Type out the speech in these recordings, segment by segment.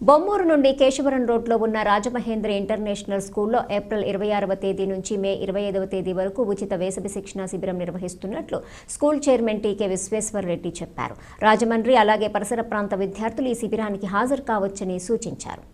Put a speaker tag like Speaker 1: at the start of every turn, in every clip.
Speaker 1: బొమ్మూరు నుండి కేశవరం రోడ్లో ఉన్న రాజమహేంద్ర ఇంటర్నేషనల్ స్కూల్లో ఏప్రిల్ ఇరవై ఆరవ తేదీ నుంచి మే ఇరవై ఐదవ తేదీ వరకు ఉచిత వేసవి శిక్షణ శిబిరం నిర్వహిస్తున్నట్లు school chairman TK Visweswar Reddy చెప్పారు. రాజమండ్రి అలాగే పరిసర ప్రాంత విద్యార్థులు ఈ శిబిరానికి హాజరు కావచ్చని సూచించారు.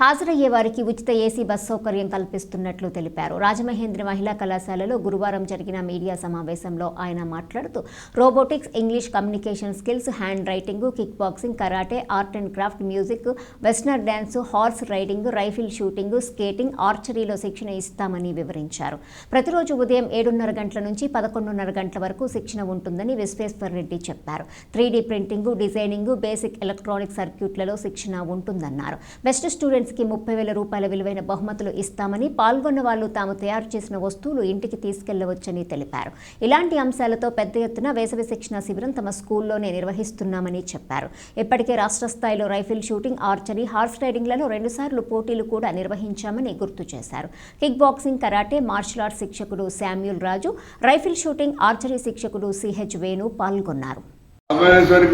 Speaker 1: హాజరయ్యే వారికి ఉచిత ఏసీ బస్ సౌకర్యం కల్పిస్తున్నట్లు తెలిపారు. రాజమహేంద్ర మహిళా కళాశాలలో గురువారం జరిగిన మీడియా సమావేశంలో ఆయన మాట్లాడుతూ robotics English communication skills handwriting kickboxing karate art and craft music western dance horse riding rifle shooting skating ఆర్చరీలో శిక్షణ ఇస్తామని వివరించారు. ప్రతిరోజు ఉదయం ఏడున్నర గంటల నుంచి పదకొండున్నర గంటల వరకు శిక్షణ ఉంటుందని విశ్వేశ్వర్ రెడ్డి చెప్పారు. Three printing designing basic electronic సర్క్యూట్లలో శిక్షణ ఉంటుందన్నారు. బెస్ట్ స్టూడెంట్స్కి ముప్పై వేల రూపాయల విలువైన బహుమతులు ఇస్తామని పాల్గొన్న వాళ్ళు తాము తయారు చేసిన వస్తువులు ఇంటికి తీసుకెళ్ళవచ్చని తెలిపారు. ఇలాంటి అంశాలతో పెద్ద ఎత్తున వేసవి శిక్షణ శిబిరం తమ స్కూల్లోనే నిర్వహిస్తున్నామని చెప్పారు. ఇప్పటికే రాష్ట్ర స్థాయిలో రైఫిల్ షూటింగ్ ఆర్చరీ హార్స్ రైడింగ్లలో రెండుసార్లు పోటీలు కూడా నిర్వహించామని గుర్తు చేశారు. Kick boxing karate martial arts శిక్షకుడు Samuel Raju rifle shooting archery శిక్షకుడు CH Venu పాల్గొన్నారు.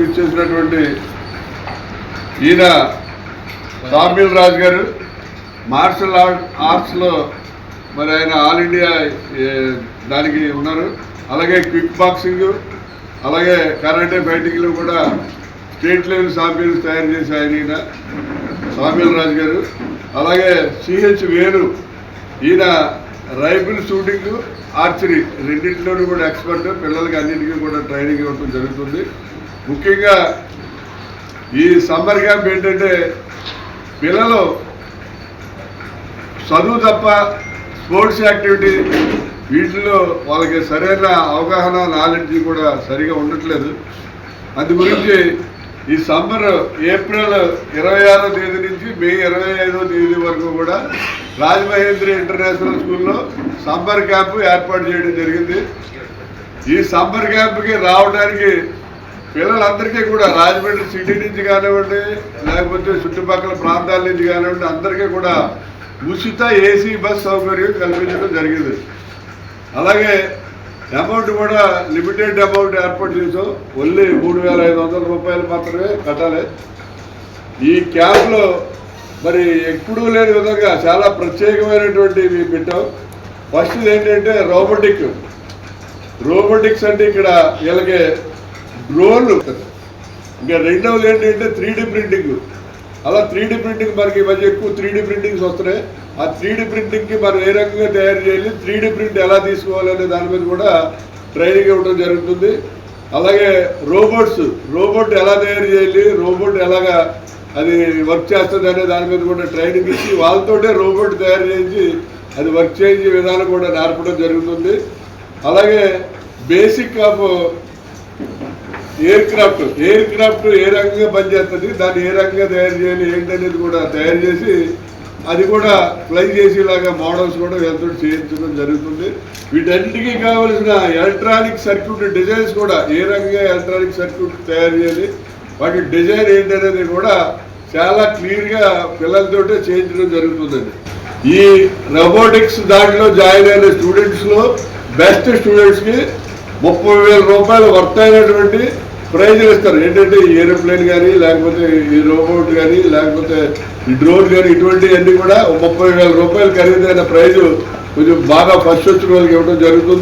Speaker 2: ఇచ్చేసినటువంటి ఈయన సామ్యుల్ రాజు గారు మార్షల్ ఆర్ట్ ఆర్ట్స్లో మరి ఆయన ఆల్ ఇండియా దానికి ఉన్నారు. అలాగే క్విక్ బాక్సింగ్ అలాగే కరాటే ఫైటింగ్లో కూడా స్టేట్ లెవెల్ ఛాంపియన్స్ తయారు చేసి ఆయన ఈయన సామ్యుల్ రాజు గారు. అలాగే సిహెచ్ వేణు ఈయన రైఫిల్ షూటింగ్ ఆర్చరీ రెండింటిలోనూ కూడా ఎక్స్పర్ట్. పిల్లలకి అన్నింటికీ కూడా ట్రైనింగ్ ఇవ్వడం జరుగుతుంది. ముఖ్యంగా ఈ సమ్మర్ క్యాంప్ ఏంటంటే పిల్లలు చదువు తప్ప స్పోర్ట్స్ యాక్టివిటీ వీటిలో వాళ్ళకి సరైన అవగాహన నాలెడ్జ్ కూడా సరిగా ఉండట్లేదు. అందు గురించి ఈ సమ్మర్ ఏప్రిల్ ఇరవై ఆరో తేదీ నుంచి మే ఇరవై ఐదో తేదీ వరకు కూడా రాజమహేంద్రి ఇంటర్నేషనల్ స్కూల్లో సమ్మర్ క్యాంపు ఏర్పాటు చేయడం జరిగింది. ఈ సమ్మర్ క్యాంప్కి రావడానికి పిల్లలందరికీ కూడా రాజమండ్రి సిటీ నుంచి కానివ్వండి లేకపోతే చుట్టుపక్కల ప్రాంతాల నుంచి కానివ్వండి అందరికీ కూడా ఉచిత ఏసీ బస్ సౌకర్యం కల్పించడం జరిగింది. అలాగే అమౌంట్ కూడా లిమిటెడ్ అమౌంట్ ఏర్పాటు చేసాం ఓన్లీ మూడు వేల ఐదు వందల రూపాయలు మాత్రమే కట్టాలి. ఈ క్యాంప్లో మరి ఎప్పుడూ లేని విధంగా చాలా ప్రత్యేకమైనటువంటివి పెట్టాం. ఫస్ట్ ఏంటంటే రోబోటిక్. రోబోటిక్స్ అంటే ఇక్కడ వీళ్ళకి డ్రోన్లు ఇంకా రెండవది ఏంటంటే త్రీ ప్రింటింగ్ అలా త్రీ ప్రింటింగ్ మనకి ఈ మధ్య ఎక్కువ త్రీ ప్రింటింగ్స్ వస్తున్నాయి. ఆ త్రీ ప్రింటింగ్కి మనం ఏ రకంగా తయారు చేయాలి త్రీ ప్రింట్ ఎలా తీసుకోవాలి అనే దాని మీద కూడా ట్రైనింగ్ ఇవ్వడం జరుగుతుంది. అలాగే రోబోట్స్ రోబోట్ ఎలా తయారు చేయాలి రోబోట్ ఎలాగా అది వర్క్ చేస్తుంది అనే దాని మీద కూడా ట్రైనింగ్ ఇచ్చి వాళ్ళతోటే రోబోట్ తయారు చేసి అది వర్క్ చేయించే విధానం కూడా నేర్పడం జరుగుతుంది. అలాగే basic of aircraft aircraft ఏ రకంగా పనిచేస్తుంది దాన్ని ఏ రకంగా తయారు చేయాలి ఏంటనేది కూడా తయారు చేసి అది కూడా ఫ్లై చేసేలాగా మోడల్స్ కూడా వీళ్ళతో చేయించడం జరుగుతుంది. వీటన్నిటికీ కావలసిన ఎలక్ట్రానిక్ సర్క్యూట్ డిజైన్స్ కూడా ఏ రకంగా ఎలక్ట్రానిక్ సర్క్యూట్ తయారు చేయాలి వాటి డిజైన్ ఏంటనేది కూడా చాలా క్లియర్గా పిల్లలతోటే చేయించడం జరుగుతుందండి ఈ రోబోటిక్స్ దాంట్లో జాయిన్ అయిన స్టూడెంట్స్లో బెస్ట్ స్టూడెంట్స్కి ముప్పై వేల రూపాయలు వర్త్ అయినటువంటి ప్రైజులు ఇస్తారు ఏంటంటే ఈ ఏరోప్లేన్ కానీ లేకపోతే ఈ రోబోట్ కానీ లేకపోతే ఈ డ్రోన్ కానీ ఇటువంటివన్నీ కూడా ముప్పై వేల రూపాయలు ఖరీదైన ప్రైజ్ కొంచెం బాగా ఫస్ట్ వచ్చిన వాళ్ళకి ఇవ్వడం జరుగుతుంది.